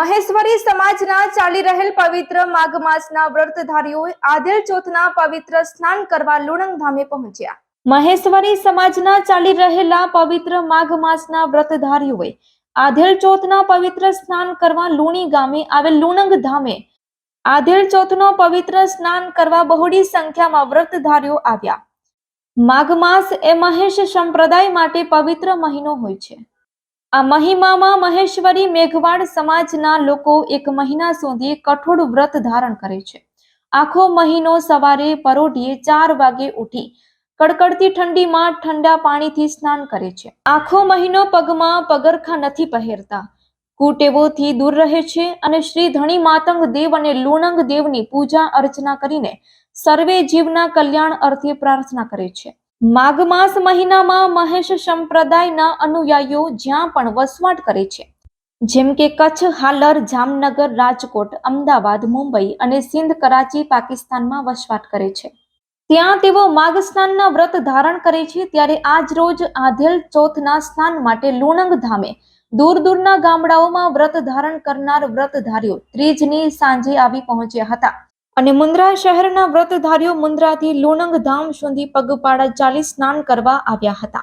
મહેશ્વરી સમાજના ચાલી રહેલ પવિત્ર માઘ માસના વ્રતધારીઓએ આધેલ ચોથના પવિત્ર સ્નાન કરવા લુણંગ ધામે પહોંચ્યા. મહેશ્વરી સમાજના ચાલી રહેલા પવિત્ર માઘ માસના વ્રતધારીઓએ આધેલ ચોથના પવિત્ર સ્નાન કરવા લુણી ગામે આવેલ લુણંગ ધામે આધેલ ચોથનો પવિત્ર સ્નાન કરવા બહોળી સંખ્યામાં વ્રતધારીઓ આવ્યા. માઘ માસ એ મહેશ સંપ્રદાય માટે પવિત્ર મહિનો હોય છે. આ મહિમામાં મહેશ્વરી મેઘવાડ સમાજના લોકો એક મહિના સુધી કઠોળ વ્રત ધારણ કરે છે. આખો મહિનો સવારે પરોઢીએ ચાર વાગે ઉઠી કડકડતી ઠંડીમાં ઠંડા પાણીથી સ્નાન કરે છે. આખો મહિનો પગમાં પગરખા નથી પહેરતા. કુટેવોથી દૂર રહે છે અને શ્રી ધણી માતંગ દેવ અને લુણંગ દેવની પૂજા અર્ચના કરીને સર્વે જીવના કલ્યાણ અર્થે પ્રાર્થના કરે છે. માઘ માસ મહિનામાં મહેશ સંપ્રદાયના અનુયાયીઓ જ્યાં પણ વસવાટ કરે છે, જેમ કે કચ્છ, હાલર, જામનગર, રાજકોટ, અમદાવાદ, મુંબઈ અને સિંધ, કરાચી, પાકિસ્તાનમાં વસવાટ કરે છે. ત્યાં તેઓ માઘ સ્નાનના વ્રત ધારણ કરે છે, ત્યારે આજ રોજ આધેલ ચોથના સ્નાન માટે લુણંગ ધામે દૂર દૂરના ગામડાઓમાં વ્રત ધારણ કરનાર વ્રતધારીઓ ત્રીજની સાંજે આવી પહોંચ્યા હતા. અને મુન્દ્રા શહેરના વ્રતધારીઓ મુન્દ્રાથી લુણંગ ધામ સુધી પગપાળા ચાલી સ્નાન કરવા આવ્યા હતા.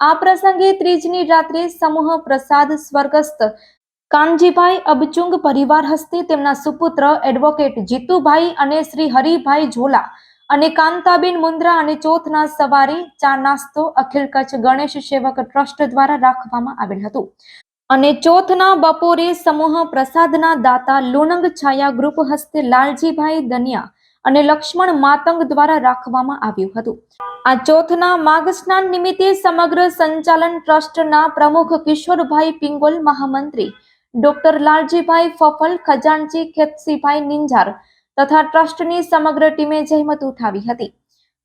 આ પ્રસંગે ત્રીજની રાત્રે સમૂહ પ્રસાદ સ્વર્ગસ્થ કાનજીભાઈ અબચુંગ પરિવાર હસ્તે તેમના સુપુત્ર એડવોકેટ જીતુભાઈ અને શ્રી હરિભાઈ ઝોલા અને કાંતાબેન મુન્દ્રા અને ચોથના સવારે ચા નાસ્તો, અખિલ કચ્છ ગણેશ સેવક ટ્રસ્ટ દ્વારા રાખવામાં આવેલ હતું. અને ચોથના બપોરે સમૂહ પ્રસાદના દાતા લુણંગ છાયા ગ્રુપ હસ્તે લાલજીભાઈ દનિયા અને લક્ષ્મણ માતંગ દ્વારા રાખવામાં આવ્યું હતું. આ ચોથના માઘ સ્નાન નિમિત્તે સમગ્ર સંચાલન ટ્રસ્ટના પ્રમુખ કિશોરભાઈ પિંગોલ, મહામંત્રી ડોક્ટર લાલજીભાઈ ફફલ ખજાનજી ખેતસીભાઈ નિંજાર તથા ટ્રસ્ટની સમગ્ર ટીમે જહેમત ઉઠાવી હતી.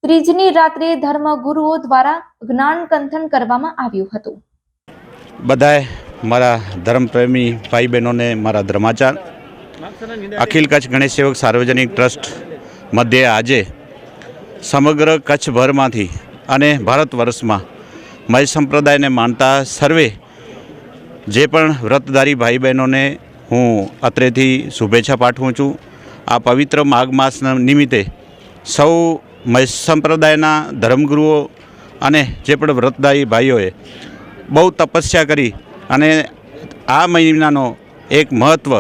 ત્રીજની રાત્રે ધર્મગુરુઓ દ્વારા જ્ઞાન કંથન કરવામાં આવ્યું હતું. બધાએ મારા ધર્મપ્રેમી ભાઈ બહેનોને મારા ધર્માચાર, અખિલ કચ્છ ગણેશ સેવક સાર્વજનિક ટ્રસ્ટ મધ્યે આજે સમગ્ર કચ્છભરમાંથી અને ભારત વર્ષમાં મય સંપ્રદાયને માનતા સર્વે જે પણ વ્રતધારી ભાઈ બહેનોને હું અત્રેથી શુભેચ્છા પાઠવું છું. આ પવિત્ર માઘ માસના નિમિત્તે સૌ મય સંપ્રદાયના ધર્મગુરુઓ અને જે પણ વ્રતદાયી ભાઈઓએ બહુ તપસ્યા કરી અને આ મહિનાનો એક મહત્ત્વ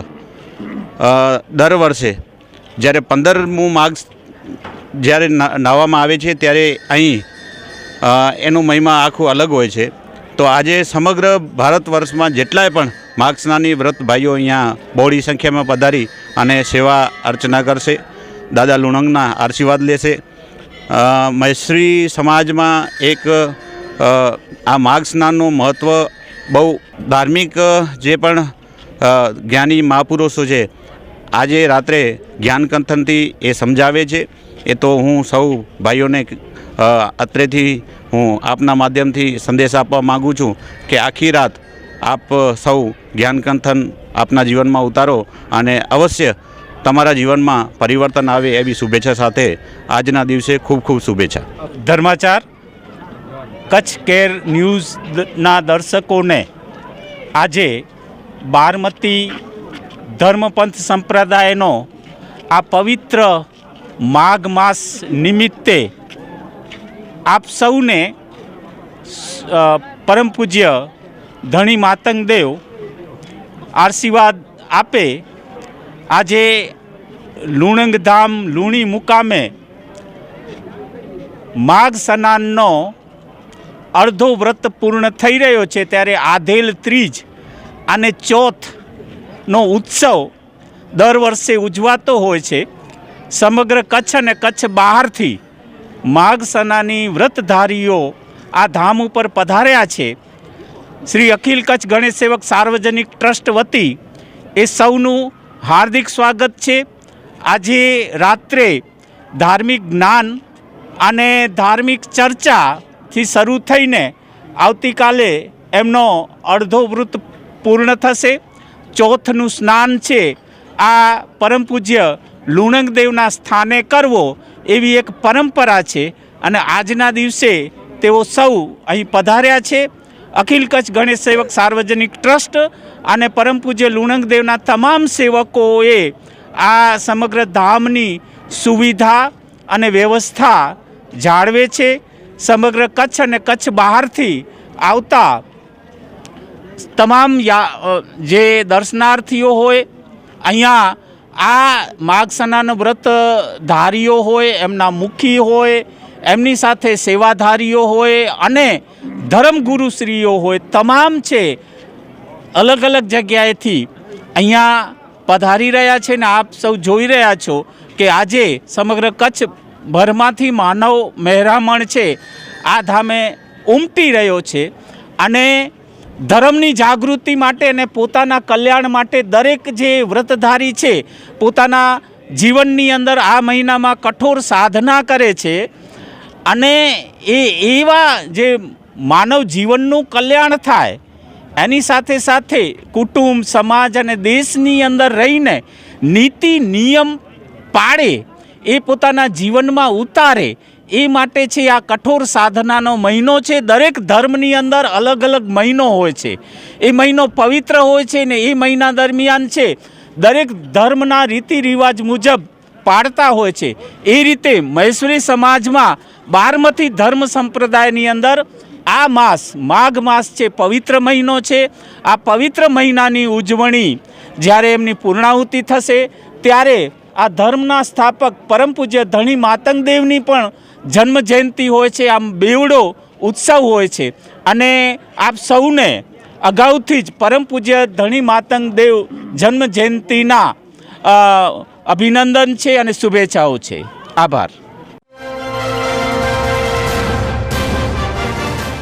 દર વર્ષે જ્યારે પંદરમું માર્ક્સ જ્યારે નાહવામાં આવે છે ત્યારે અહીં એનું મહિમા આખું અલગ હોય છે. તો આજે સમગ્ર ભારત વર્ષમાં જેટલાય પણ માર્ગ સ્નાની વ્રત ભાઈઓ અહીંયા બહોળી સંખ્યામાં પધારી અને સેવા અર્ચના કરશે, દાદા લુણંગના આશીર્વાદ લેશે. મૈશ્રી સમાજમાં એક આ માઘ સ્નાનનું મહત્ત્વ બહુ ધાર્મિક જે પણ જ્ઞાની મહાપુરુષો છે, આજે રાત્રે જ્ઞાનકંથનથી એ સમજાવે છે. એ તો હું સૌ ભાઈઓને અત્રેથી હું આપના માધ્યમથી સંદેશ આપવા માગું છું કે આખી રાત આપ સૌ જ્ઞાનકંથન આપના જીવનમાં ઉતારો અને અવશ્ય તમારા જીવનમાં પરિવર્તન આવે એવી શુભેચ્છા સાથે આજના દિવસે ખૂબ ખૂબ શુભેચ્છા. ધર્માચાર કચ્છ કેર ન્યૂઝના દર્શકોને આજે બારમતી ધર્મપંથ સંપ્રદાયનો આ પવિત્ર માઘ માસ નિમિત્તે આપ સૌને પરમ પૂજ્ય ધણી માતંગ દેવ આશીર્વાદ આપે. આજે લુણંગધામ લુણી મુકામે માઘ સ્નાનનો અડધો વ્રત પૂર્ણ થઈ રહ્યો છે ત્યારે આધેલ ત્રીજ અને ચોથનો ઉત્સવ દર વર્ષે ઉજવાતો હોય છે. સમગ્ર કચ્છ અને કચ્છ બહારથી માઘ સ્નાની વ્રતધારીઓ આ ધામ ઉપર પધાર્યા છે. શ્રી અખિલ કચ્છ ગણેશ સેવક સાર્વજનિક ટ્રસ્ટ વતી એ સૌનું હાર્દિક સ્વાગત છે. આજે રાત્રે ધાર્મિક જ્ઞાન અને ધાર્મિક ચર્ચાથી શરૂ થઈને આવતીકાલે એમનો અડધો વૃત્ત પૂર્ણ થશે. ચોથનું સ્નાન છે. આ પરમ પૂજ્ય લુણંગ દેવના સ્થાને કરવો એવી એક પરંપરા છે અને આજના દિવસે તેઓ સૌ અહીં પધાર્યા છે. અખિલ કચ્છ ગણેશ સેવક સાર્વજનિક ટ્રસ્ટ અને પરમ પૂજ્ય લુણંગદેવના તમામ સેવકોએ આ સમગ્ર ધામની સુવિધા અને વ્યવસ્થા જાળવે છે. સમગ્ર કચ્છ અને કચ્છ બહારથી આવતા તમામ જે દર્શનાર્થીઓ હોય, અહીંયા આ માઘ વ્રત ધારીઓ હોય, એમના મુખી હોય, એમની સાથે સેવાધારીઓ હોય અને ધર્મગુરુશ્રીઓ હોય, તમામ છે, અલગ અલગ જગ્યાએથી અહીંયા પધારી રહ્યા છે ને આપ સૌ જોઈ રહ્યા છો કે આજે સમગ્ર કચ્છ ભરમાંથી માનવ મહેરામણ છે, આ ધામે ઉમટી રહ્યો છે અને ધર્મની જાગૃતિ માટે અને પોતાના કલ્યાણ માટે દરેક જે વ્રતધારી છે, પોતાના જીવનની અંદર આ મહિનામાં કઠોર સાધના કરે છે અને એ એવા જે માનવ જીવનનું કલ્યાણ થાય, એની સાથે સાથે કુટુંબ, સમાજ અને દેશની અંદર રહીને નીતિ નિયમ પાળે એ પોતાના જીવનમાં ઉતારે, એ માટે છે આ કઠોર સાધનાનો મહિનો છે. દરેક ધર્મની અંદર અલગ અલગ મહિનો હોય છે. એ મહિનો પવિત્ર હોય છે ને એ મહિના દરમિયાન છે. દરેક ધર્મના રીતિ રિવાજ મુજબ પાડતા હોય છે. એ રીતે મહેશ્વરી સમાજમાં બારમતી ધર્મ સંપ્રદાયની અંદર આ માસ, માઘ માસ છે, પવિત્ર મહિનો છે. આ પવિત્ર મહિનાની ઉજવણી જ્યારે એમની પૂર્ણાહુતિ થશે, ત્યારે આ ધર્મના સ્થાપક પરમ પૂજ્ય ધણી માતંગ દેવની પણ જન્મ જયંતિ હોય છે, આમ બેવડો ઉત્સવ હોય છે. અને આપ સૌને અગાઉથી જ પરમ પૂજ્ય ધણી માતંગ દેવ જન્મ જયંતિના અભિનંદન છે અને શુભેચ્છાઓ છે. આભાર.